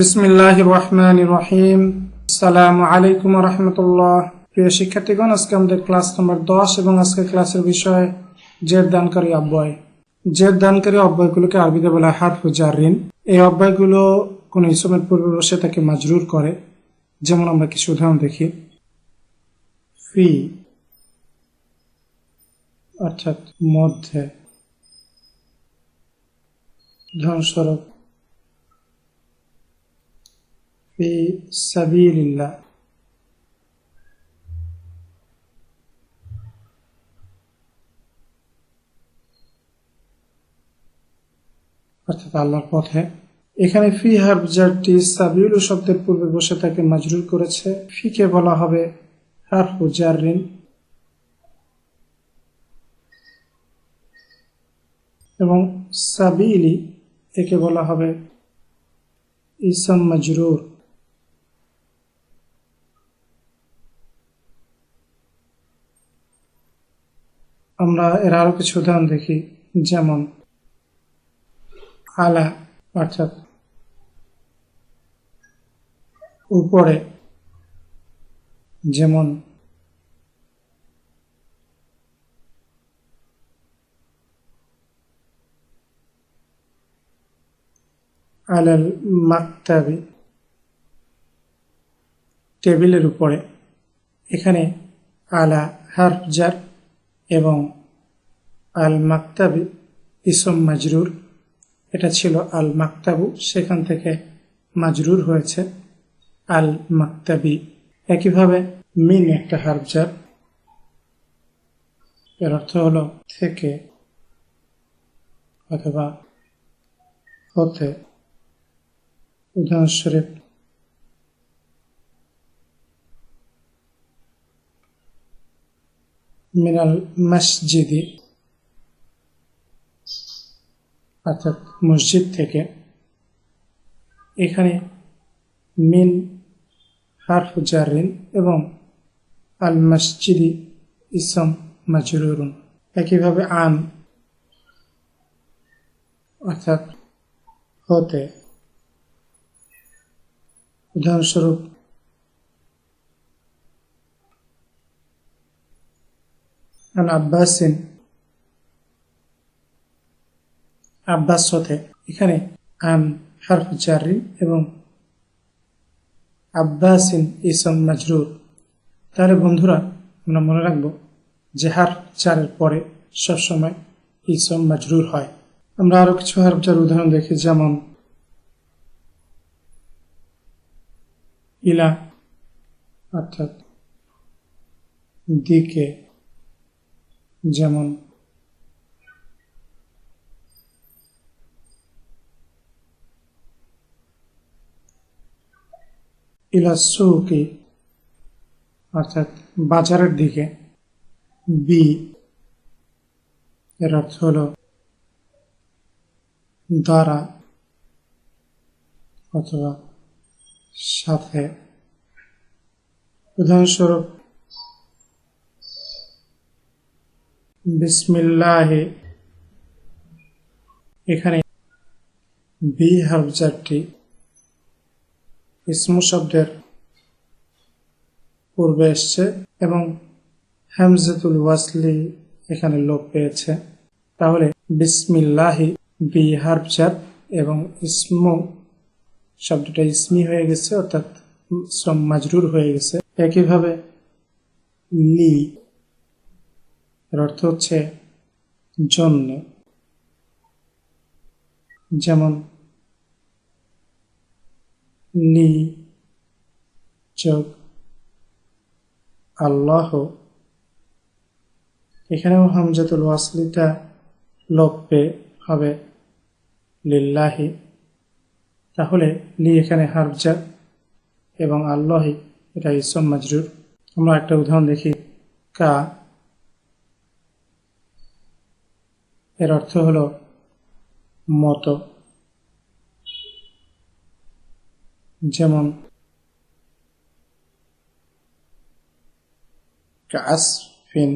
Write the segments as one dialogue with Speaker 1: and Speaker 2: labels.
Speaker 1: বিসমিল্লাহ রহমান রহিম সালাম আলাইকুম রহমতুল্লাহ। প্রিয় শিক্ষার্থীগণ, আজকে আমাদের ক্লাস নম্বর দশ এবং আজকে ক্লাসের বিষয় জের দানকারী অব্যয়। জের দানকারী অব্যয়গুলোকে আরবিতে বলা হারফ জারিন এই অব্যয়গুলো কোন ইসমের পূর্বে বসে তাকে মাজরুর করে। যেমন আমরা কিছু উদাহরণ দেখি। ফি, অর্থাৎ মধ্যে উদাহরণস্বরূপ في سبيل الله অর্থাৎ আল্লাহর পথে এখানে ফি হারজারটি সাবিউল শব্দের পূর্বে বসে তাকে মাজরুর করেছে ফিকে বলা হবে হারফু জারিন এবং সাবিলি একে বলা হবে ইসম মাজরুর আমরা এর আরও কিছু উদাহরণ দেখি, যেমন আলা, অর্থাৎ উপরে, যেমন আলাল মাকতাবি, টেবিলের উপরে, এখানে আলা, হারফ, জার এবং আল মাকতাবি ইসম মাজরুর। এটা ছিল আল মাকতাবু সেখান থেকে মাজরুর হয়েছে আল মাকতাবি একইভাবে মিন একটা হারজার এর অর্থ হলো থেকে অথবা হতে উদাহরণস্বরূপ মিনাল মসজিদি অর্থাৎ মসজিদ থেকে। এখানে মিন, হারফ এবং আল মসজিদি ইসম মাজরুরুন। একইভাবে আন অর্থাৎ হতে। উদাহরণস্বরূপ আন আব্বাসিন আব্বাস হতে এখানে আন হারফ জারিন এবং আব্বাসিন ইসম মাজরুর। তাহলে বন্ধুরা, আমরা মনে রাখব যে হার চারের পরে সবসময় ইসম মাজরুর হয়। আমরা আরও কিছু হারফ যার উদাহরণ দেখি, যেমন ইলা, অর্থাৎ দিকে, যেমন ইলাসুকি অর্থাৎ বাজারের দিকে বি এর অর্থ হল দ্বারা অথবা সাথে। উদাহরণস্বরূপ, বিসমিল্লাহে, এখানে বি হাবজারটি ইসমু শব্দের পূর্বে এসছে এবং হামজাতুল ওয়াসলি এখানে লোপ পেয়েছে। তাহলে বিসমিল্লাহি বি হারফজার এবং ইসমু শব্দটা ইসমি হয়ে গেছে, অর্থাৎ শ্রম মাজরুর হয়ে গেছে। একইভাবে লি এর অর্থ হচ্ছে জন্য। যেমন লি যোগ আল্লাহ। এখানেও হামজাতুল ওয়াসলিটা লোপ হবে। লিল্লাহি। তাহলে লি এখানে হারজা এবং আল্লাহি এটা ইসম মাজরুর। আমরা একটা উদাহরণ দেখি। কা। এর অর্থ হলো মতো। যেমন কাসফিন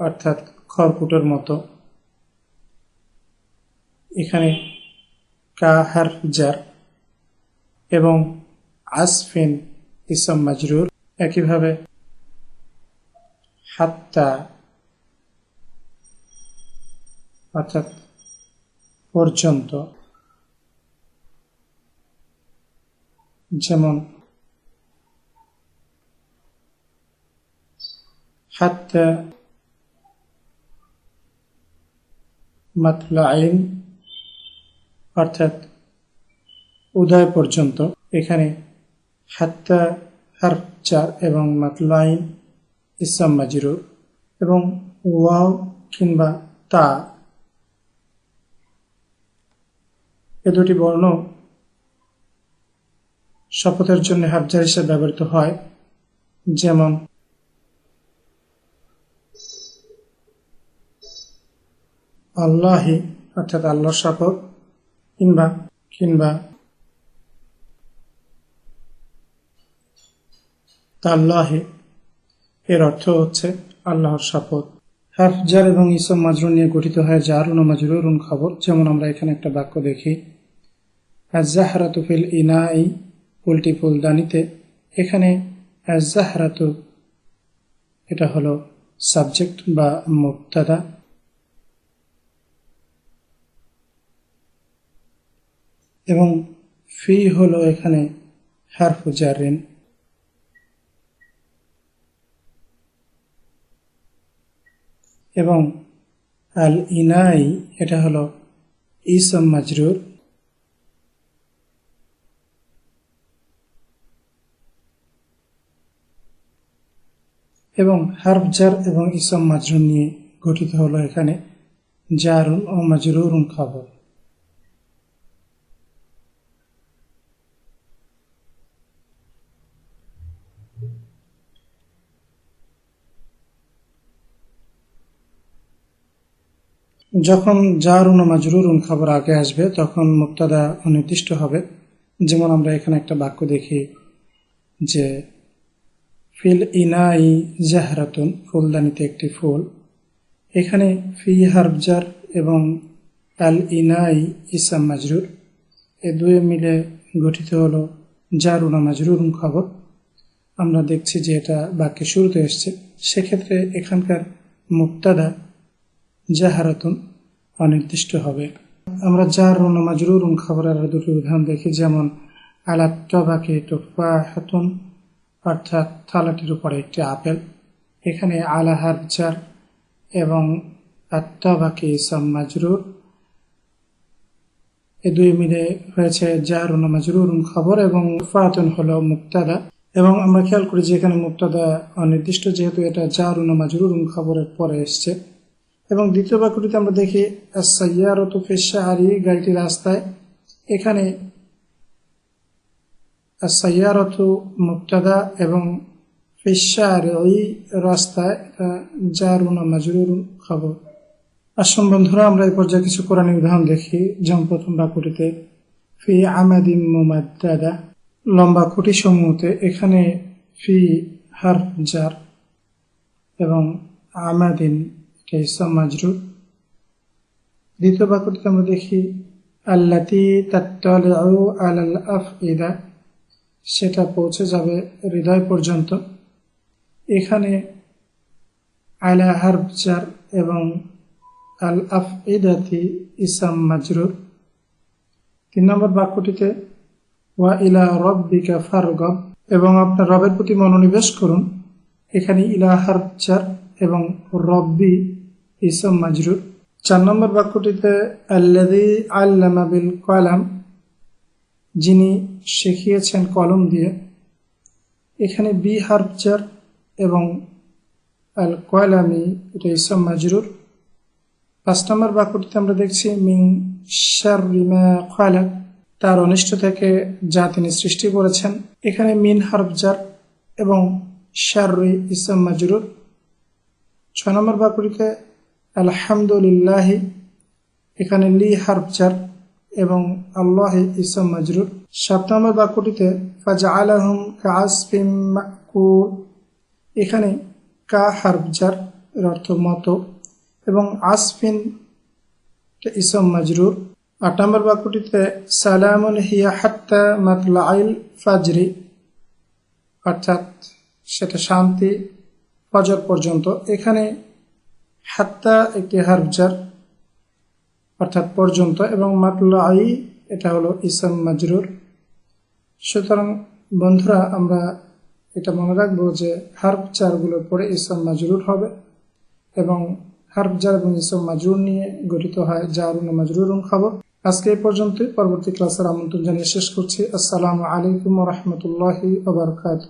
Speaker 1: অর্থাৎ খড়কুটোর মতো। এখানে কাহার জার এবং আসফিন ইসম মাজরুর একইভাবে হাত্তা অর্থাৎ পর্যন্ত যেমন, হাত্তা মাতলাইন অর্থাৎ উদয় পর্যন্ত, এখানে হাত্তা হার চার এবং মাতলাইন ইসলাম মাজিরুর এবং ওয়াও কিংবা তা। এ দুটি বর্ণ শপথের জন্য হাফজার হিসেবে ব্যবহৃত হয়, যেমন, আল্লাহি, অর্থাৎ আল্লাহর শপথ, কিংবা কিংবা, তাল্লাহে, এর অর্থ হচ্ছে আল্লাহর শপথ। হাফজার এবং ইসম মাজরুন নিয়ে গঠিত হয় জারুন ও মাজরুরুন খবর, যেমন আমরা এখানে একটা বাক্য দেখি আজাহারাতু ফিল ইনাই ফুলটি ফুলদানিতে এখানে আজাহারাতু এটা হলো সাবজেক্ট বা মুক্তাদা এবং ফি হলো এখানে হারফু জারিন এবং আল ইনাই এটা হলো ইসম মাজরুর। এবং হারফ জার এবং ইসম মাজরুর নিয়ে গঠিত হলো এখানে। জারুন ও মাজরুরুন খবর। যখন জারুন ও মাজরুরুন খবর আগে আসবে, তখন মুক্তাদা অনির্দিষ্ট হবে। যেমন আমরা এখানে একটা বাক্য দেখি যে ফিল ইনাই জাহরাতুন, ফুলদানিতে একটি ফুল। এখানে ফি হারবজার এবং আল ইনাই ইসাম মাজরুর। এ দুয়ে মিলে গঠিত হলো জারুন মাজরুর খবর। আমরা দেখছি যে এটা বাক্যে শুরুতে এসছে। সেক্ষেত্রে এখানকার মুক্তাদা জাহারাতুন অনির্দিষ্ট হবে। আমরা যার রুন মাজরুরুন খবরের দুটি উদাহরণ দেখি, যেমন, আলাত্তবাকে তোফা হাতুন অর্থাৎ থালাটির উপরে একটি আপেল, এখানে আলাহার জার এবং আত্মাবাকে ইসাম মাজরুর। এ দুই মিলে হয়েছে জারুন মাজরুরুন খবর এবং ফাতুন হলো মুক্তাদা এবং আমরা খেয়াল করি যে এখানে মুক্তাদা অনির্দিষ্ট, যেহেতু এটা জারুন মাজরুরুন খবরের পরে এসছে। এবং দ্বিতীয় বাক্যটিতে আমরা দেখি সাইয়ারত ফেসাহারি গাড়িটি রাস্তায়। এখানে সাইয়ারত মুক্তাদা এবং ফেসার ওই রাস্তায় জারুন মাজরুর খবর আসম বন্ধুরা, আমরা এই পর্যায়ে কিছু কোরআনী উদাহরণ দেখি। যেমন প্রথম বাক্যটিতে, ফি আমাদিম মুমাদ্দাদা লম্বা খুঁটি সমূহতে এখানে ফি হার জার এবং আমাদিন ইসলাম মাজরুর। দ্বিতীয় বাক্যটিতে আমরা দেখি, আল্লাতি তাত্তালিউ আলাল আফইদা সেটা পৌঁছে যাবে হৃদয় পর্যন্ত। এখানে আলা হারবজার এবং আল আফ ইদাতি ইসাম মাজরুর। তিন নম্বর বাক্যটিতে, ওয়া ইলা রব্বিকা ফারগব এবং আপনার রবের প্রতি মনোনিবেশ করুন। এখানে ইলা হারবজার এবং রব্বি ইসাম মাজরুর। চার নম্বর বাক্যটিতে আল্লাদি আল্লামা বিল কলাম যিনি শিখিয়েছেন কলম দিয়ে, এখানে বি হারফজার এবং আল কয়লামি, এটা ইসম মাজরুর। পাঁচ নম্বর বাক্যটিতে আমরা দেখছি মিং শারিমা খয়লা তার অনিষ্ট থেকে যা তিনি সৃষ্টি করেছেন। এখানে মিন হারফজার এবং শারি ইসম মাজরুর। ছয় নম্বর বাক্যটিতে, আলহামদুলিল্লাহ, এখানে লি হারফজার এবং আল্লাহ ইসম মাজরুর সাত নম্বর বাক্যটিতে ফাজা আলহম কাসফিম এখানে কা হারফজার এর অর্থ মতো, এবং আসফিন ইসম মাজরুর। আট নম্বর বাক্যটিতে, সালামুন হিয়া হাত্তা মাতলাইল ফাজরি অর্থাৎ সেটা শান্তি, ফজর পর্যন্ত। এখানে হাত্তা একটি হারজার অর্থাৎ পর্যন্ত এবং মাতলাই এটা হলো ইসাম মাজরুর। সুতরাং বন্ধুরা, আমরা এটা মনে রাখব যে হার্ব চারগুলোর পরে ইসলাম মাজরুর হবে এবং হার্ব জার এবং ইসলাম মাজরুর নিয়ে গঠিত হয় জারুন মাজরুরুন খবর। আজকে এই পর্যন্তই। পরবর্তী ক্লাসের আমন্ত্রণ জানিয়ে শেষ করছি। আসসালামু আলাইকুম রহমতুল্লাহি ওবরকাত